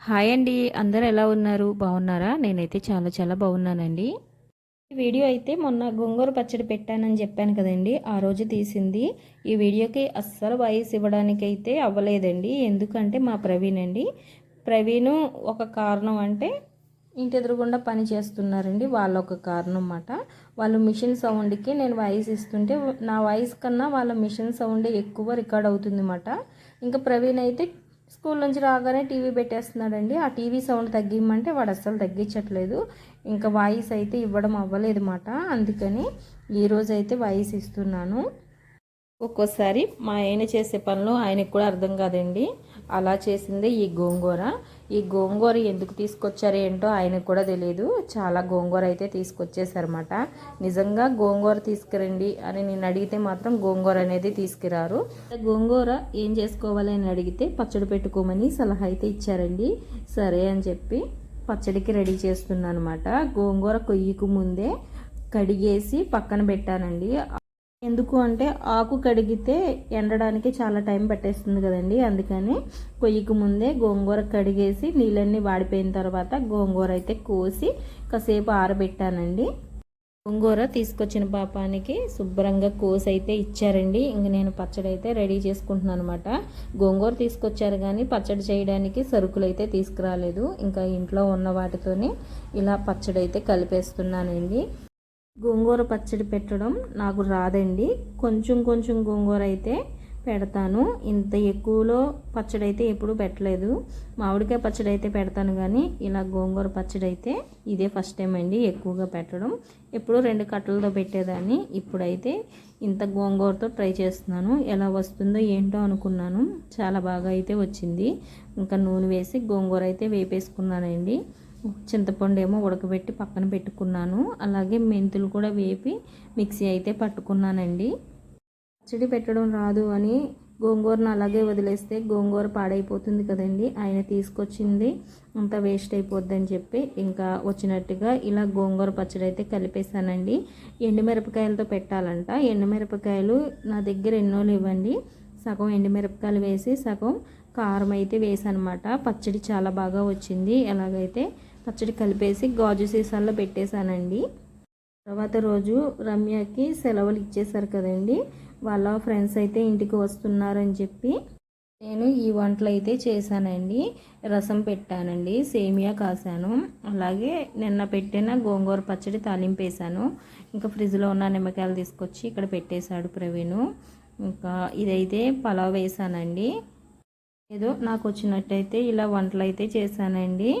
Hi అండి. అందరు ఎలా ఉన్నారు? బాగున్నారా? నేనైతే చాలా చాలా బాగున్నానండి. ఈ వీడియో అయితే మొన్న గోంగూర పచ్చడి పెట్టానని చెప్పాను కదండి. ఆ రోజు తీసింది. ఈ వీడియోకి అస్సలు వాయిస్ ఇవ్వడానికి అయితే అవ్వలేదండి. ఎందుకంటే మా ప్రవీణ్ అండి. ప్రవీణ్ ఒక కారణం అంటే ఇంటి ఎదురుగుండా పని చేస్తున్నారండి. వాళ్ళ ఒక కారణం అన్నమాట వాళ్ళు మిషన్ సౌండ్కి నేను వాయిస్ ఇస్తుంటే నా వాయిస్ కన్నా వాళ్ళ మిషన్ సౌండ్ ఎక్కువ రికార్డ్ అవుతుంది అన్నమాట ఇంకా ప్రవీణ్ అయితే స్కూల్ నుంచి రాగానే టీవీ పెట్టేస్తున్నాడండి. ఆ టీవీ సౌండ్ తగ్గిమంటే వాడు అస్సలు తగ్గించట్లేదు. ఇంకా వాయిస్ అయితే ఇవ్వడం అవ్వలేదు మాట అందుకని ఈరోజైతే అయితే వాయిస్ ఇస్తున్నాను. ఒక్కోసారి మా ఆయన చేసే పనులు ఆయనకు కూడా అర్థం కాదండి. అలా చేసిందే ఈ గోంగూర. ఈ గోంగూర ఎందుకు తీసుకొచ్చారు ఏంటో ఆయనకు కూడా తెలియదు చాలా గోంగూర అయితే తీసుకొచ్చేసారన్నమాట నిజంగా గోంగూర తీసుకురండి అని నేను అడిగితే మాత్రం గోంగూర అనేది తీసుకురారు. గోంగూర ఏం చేసుకోవాలి అని అడిగితే పచ్చడి పెట్టుకోమని సలహా అయితే ఇచ్చారండి. సరే అని చెప్పి పచ్చడికి రెడీ చేస్తున్నాను అనమాట గోంగూర కొయ్యకు ముందే కడిగేసి పక్కన పెట్టానండి. ఎందుకు అంటే ఆకు కడిగితే ఎండడానికి చాలా టైం పట్టేస్తుంది కదండి అందుకని కొయ్యకు ముందే గోంగూర కడిగేసి నీళ్ళన్నీ వాడిపోయిన తర్వాత గోంగూర అయితే కోసి కాసేపు ఆరబెట్టానండి. గోంగూర తీసుకొచ్చిన పాపానికి శుభ్రంగా కోసి అయితే ఇచ్చారండి. ఇంక నేను పచ్చడి అయితే రెడీ చేసుకుంటున్నాను అనమాట గోంగూర తీసుకొచ్చారు కానీ పచ్చడి చేయడానికి సరుకులు అయితే తీసుకురాలేదు. ఇంకా ఇంట్లో ఉన్న వాటితోనే ఇలా పచ్చడి అయితే కలిపేస్తున్నానండి. గోంగూర పచ్చడి పెట్టడం నాకు రాదండి. కొంచెం కొంచెం గోంగూర అయితే పెడతాను. ఇంత ఎక్కువలో పచ్చడి అయితే ఎప్పుడు పెట్టలేదు. మామిడికాయ పచ్చడి అయితే పెడతాను కానీ ఇలా గోంగూర పచ్చడి అయితే ఇదే ఫస్ట్ టైం అండి ఎక్కువగా పెట్టడం. ఎప్పుడు రెండు కట్టలతో పెట్టేదాన్ని. ఇప్పుడైతే ఇంత గోంగూరతో ట్రై చేస్తున్నాను. ఎలా వస్తుందో ఏంటో అనుకున్నాను. చాలా బాగా అయితే వచ్చింది. ఇంకా నూనె వేసి గోంగూర అయితే వేపేసుకున్నానండి. చింతపండు ఏమో ఉడకబెట్టి పక్కన పెట్టుకున్నాను. అలాగే మెంతులు కూడా వేపి మిక్సీ అయితే పట్టుకున్నానండి. పచ్చడి పెట్టడం రాదు అని గోంగూరను అలాగే వదిలేస్తే గోంగూర పాడైపోతుంది కదండి. ఆయన తీసుకొచ్చింది అంత వేస్ట్ అయిపోద్ది అని చెప్పి ఇంకా వచ్చినట్టుగా ఇలా గోంగూర పచ్చడి అయితే కలిపేశానండి. ఎండుమిరపకాయలతో పెట్టాలంట. ఎండుమిరపకాయలు నా దగ్గర ఎన్నో ఇవ్వండి సగం ఎండుమిరపకాయలు వేసి సగం కారం అయితే వేసానమాట పచ్చడి చాలా బాగా వచ్చింది. ఎలాగైతే పచ్చడి కలిపేసి గాజు సీసాల్లో పెట్టేశానండి. తర్వాత రోజు రమ్యకి సెలవులు ఇచ్చేశారు కదండి. వాళ్ళ ఫ్రెండ్స్ అయితే ఇంటికి వస్తున్నారని చెప్పి నేను ఈ వంటలు అయితే చేశానండి. రసం పెట్టానండి సేమియా కాసాను అలాగే నిన్న పెట్టిన గోంగూర పచ్చడి తాలింపేశాను ఇంకా ఫ్రిడ్జ్లో ఉన్న నిమ్మకాయలు తీసుకొచ్చి ఇక్కడ పెట్టేశాడు ప్రవీణు. ఇంకా ఇదైతే పలావ్ వేసానండి ఏదో నాకు వచ్చినట్టయితే ఇలా వంటలు అయితే చేశానండి.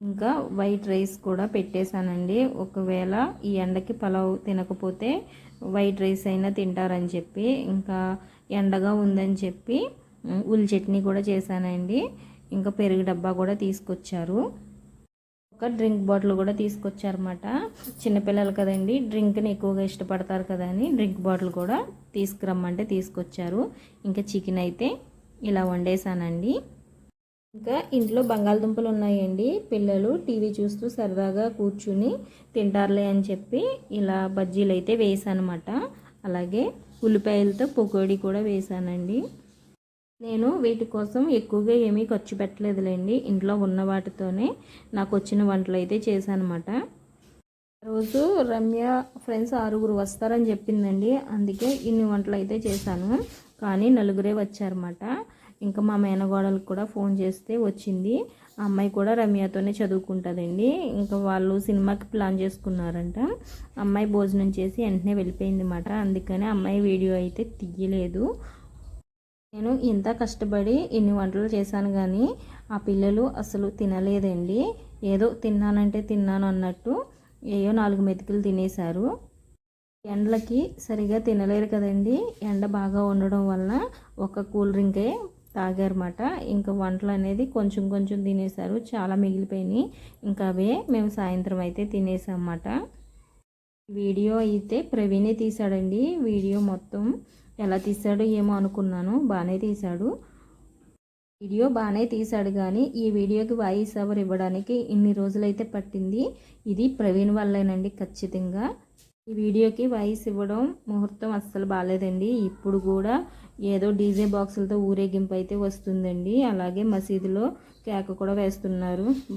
ఇంకా వైట్ రైస్ కూడా పెట్టేశానండి. ఒకవేళ ఈ ఎండకి పలావ్ తినకపోతే వైట్ రైస్ అయినా తింటారని చెప్పి ఇంకా ఎండగా ఉందని చెప్పి ఉల్లి చట్నీ కూడా చేశానండి. ఇంకా పెరుగు డబ్బా కూడా తీసుకొచ్చారు. ఒక డ్రింక్ బాటిల్ కూడా తీసుకొచ్చారన్నమాట. చిన్నపిల్లలు కదండి డ్రింక్ని ఎక్కువగా ఇష్టపడతారు కదా అని డ్రింక్ బాటిల్ కూడా తీసుకురమ్మంటే తీసుకొచ్చారు. ఇంకా చికెన్ అయితే ఇలా వండేసానండి ఇంకా ఇంట్లో బంగాళదుంపలు ఉన్నాయండి. పిల్లలు టీవీ చూస్తూ సరదాగా కూర్చుని తింటారులే అని చెప్పి ఇలా బజ్జీలు అయితే వేసానమాట. అలాగే ఉల్లిపాయలతో పకోడీ కూడా వేసానండి. నేను వీటి కోసం ఎక్కువగా ఏమీ ఖర్చు పెట్టలేదులేండి. ఇంట్లో ఉన్న వాటితోనే నాకు వచ్చిన వంటలు అయితే చేశానమాట. రోజు రమ్య ఫ్రెండ్స్ ఆరుగురు వస్తారని చెప్పిందండి. అందుకే ఇన్ని వంటలు అయితే చేశాను. కానీ నలుగురే వచ్చారన్నమాట. ఇంకా మా మేనగోడలకు కూడా ఫోన్ చేస్తే వచ్చింది. ఆ అమ్మాయి కూడా రమ్యతోనే చదువుకుంటుందండి. ఇంకా వాళ్ళు సినిమాకి ప్లాన్ చేసుకున్నారంట. అమ్మాయి భోజనం చేసి వెంటనే వెళ్ళిపోయింది అన్నమాట అందుకని అమ్మాయి వీడియో అయితే తీయలేదు. నేను ఇంత కష్టపడి ఇన్ని వంటలు చేశాను కానీ ఆ పిల్లలు అసలు తినలేదండి. ఏదో తిన్నానంటే తిన్నాను అన్నట్టు ఏయో నాలుగు మెతుకులు తినేశారు. ఎండలకి సరిగా తినలేరు కదండి. ఎండ బాగా ఉండడం వల్ల ఒక కూల్ డ్రింకే తాగారన్నమాట. ఇంకా వంటలు అనేది కొంచెం కొంచెం తినేశారు. చాలా మిగిలిపోయినాయి. ఇంకా అవే మేము సాయంత్రం అయితే తినేసామన్నమాట. వీడియో అయితే ప్రవీణే తీశాడండి. వీడియో మొత్తం ఎలా తీశాడో ఏమో అనుకున్నాను. బాగానే తీశాడు. వీడియో బాగానే తీశాడు కానీ ఈ వీడియోకి వాయిస్ ఓవర్ ఇవ్వడానికి ఇన్ని రోజులైతే పట్టింది. ఇది ప్రవీణ్ వల్లేనండి ఖచ్చితంగా. ఈ వీడియోకి వాయిస్ ఇవ్వడం ముహూర్తం అస్సలు బాగాలేదండి ఇప్పుడు కూడా ఏదో డీజే బాక్సులతో ఊరేగింపు అయితే వస్తుందండి. అలాగే మసీదులో కేక కూడా వేస్తున్నారు.